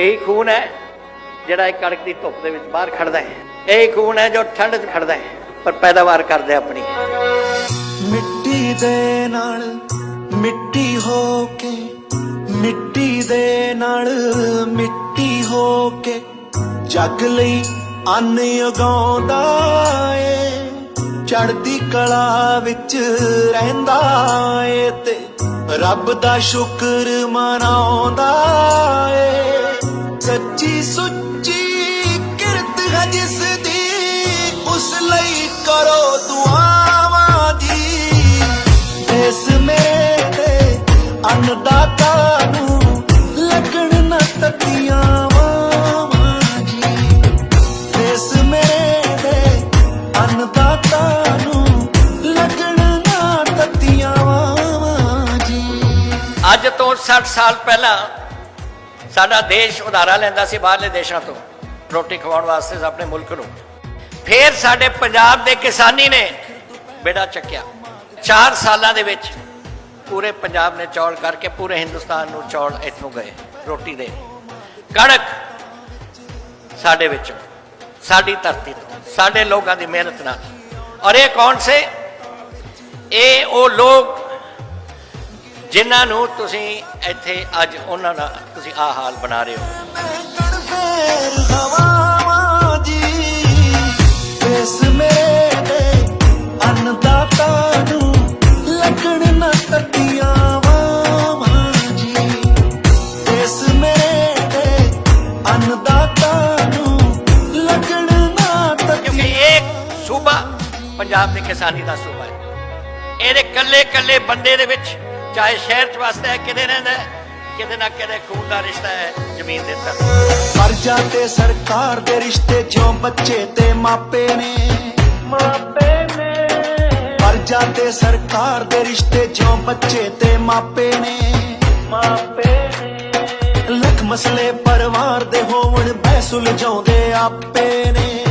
ਇਹੀ ਖੂਨ ਹੈ ਜਿਹੜਾ ਇਹ ਕੜਕ ਦੀ ਧੁੱਪ ਦੇ ਵਿੱਚ ਬਾਹਰ ਖੜਦਾ ਹੈ। ਇਹੀ ਖੂਨ ਹੈ ਜੋ ਠੰਡ 'ਚ ਖੜਦਾ ਹੈ, ਪਰ ਪੈਦਾਵਾਰ ਕਰਦਾ ਆਪਣੀ। ਮਿੱਟੀ ਦੇ ਨਾਲ ਮਿੱਟੀ ਹੋ ਕੇ, ਮਿੱਟੀ ਦੇ ਨਾਲ ਮਿੱਟੀ ਹੋ ਕੇ, ਜੱਗ ਲਈ ਅੰਨ ਉਗਾਉਂਦਾ ਏ ਚੜਦੀ ਕਲਾ ਵਿੱਚ ਰਹਿੰਦਾ ਏ ਤੇ ਰੱਬ ਦਾ ਸ਼ੁਕਰ ਮਨਾਉਂਦਾ ਏ। ਸੱਚੀ ਸੁੱਚੀ ਕਿਰਤ ਹੈ ਜਿਸ ਦੀ, ਉਸ ਲਈ ਕਰੋ ਦੁਆਵਾਂ ਦੀ। ਇਸ ਮੇਰੇ ਅੰਨਦਾਤਾ ਨੂੰ ਲੱਗਣ ਨਾ ਤਤੀਆਂ ਵਾਵਾਂ ਜੀ ਇਸ ਮੇਰੇ ਅੰਨਦਾਤਾ ਨੂੰ ਲੱਗਣ ਨਾ ਤਤੀਆਂ ਵਾਵਾਂ ਜੀ ਅੱਜ ਤੋਂ 60 ਸਾਲ ਪਹਿਲਾਂ ਸਾਡਾ ਦੇਸ਼ ਉਧਾਰਾ ਲੈਂਦਾ ਸੀ ਬਾਹਰਲੇ ਦੇਸ਼ਾਂ ਤੋਂ, ਰੋਟੀ ਖਵਾਉਣ ਵਾਸਤੇ ਆਪਣੇ ਮੁਲਕ ਨੂੰ। ਫਿਰ ਸਾਡੇ ਪੰਜਾਬ ਦੇ ਕਿਸਾਨੀ ਨੇ ਬੇੜਾ ਚੱਕਿਆ। 4 ਸਾਲਾਂ ਦੇ ਵਿੱਚ ਪੂਰੇ ਪੰਜਾਬ ਨੇ ਚੌਲ ਕਰਕੇ ਪੂਰੇ ਹਿੰਦੁਸਤਾਨ ਨੂੰ ਚੌਲ ਇੱਥੋਂ ਗਏ, ਰੋਟੀ ਦੇ। ਕਣਕ ਸਾਡੇ ਵਿੱਚੋਂ, ਸਾਡੀ ਧਰਤੀ ਤੋਂ, ਸਾਡੇ ਲੋਕਾਂ ਦੀ ਮਿਹਨਤ ਨਾਲ। ਔਰ ਇਹ ਕੌਣ ਸੇ? ਇਹ ਉਹ ਲੋਕ ਜਿਨ੍ਹਾਂ ਨੂੰ ਤੁਸੀਂ ਇੱਥੇ ਅੱਜ ਉਹਨਾਂ ਦਾ ਤੁਸੀਂ ਆਹ ਹਾਲ ਬਣਾ ਰਹੇ ਹੋ। ਇਸ ਮੇਰੇ ਅੰਨਦਾਤਾ ਨੂੰ ਲੱਗਣ ਨਾ ਤਤੀਆਂ ਵਾਵਾਂ ਜੀ ਇਸ ਮੇਰੇ ਅੰਨਦਾਤਾ ਨੂੰ ਲੱਗਣ ਨਾ ਕਿਉਂਕਿ ਇਹ ਸੂਬਾ ਪੰਜਾਬ ਦੇ ਕਿਸਾਨੀ ਦਾ ਸੂਬਾ ਹੈ। ਇਹਦੇ ਕੱਲੇ ਕੱਲੇ ਬੰਦੇ ਦੇ ਵਿੱਚ ਚਾਹੇ ਸ਼ਹਿਰ ਚ ਵਸਦਾ ਹੈ ਕਿਤੇ ਰਹਿੰਦਾ ਹੈ ਕਿਤੇ ਨਾ ਕਿਤੇ ਖੂਨ ਦਾ ਰਿਸ਼ਤਾ ਹੈ ਜ਼ਮੀਨ ਦੇ ਤਰ ਪਰਜਾ ਤੇ ਸਰਕਾਰ ਦੇ ਰਿਸ਼ਤੇ ਜਿਉਂ ਬੱਚੇ ਤੇ ਮਾਪੇ ਨੇ। ਮਾਪੇ ਨੇ। ਪਰਜਾ ਤੇ ਸਰਕਾਰ ਦੇ ਰਿਸ਼ਤੇ ਜਿਉਂ ਬੱਚੇ ਤੇ ਮਾਪੇ ਨੇ। ਮਾਪੇ ਨੇ। ਲੱਖ ਮਸਲੇ ਪਰਿਵਾਰ ਦੇ ਹੋਵਣ ਬੈ ਸੁਲਝਾਉਂਦੇ ਆਪੇ ਨੇ।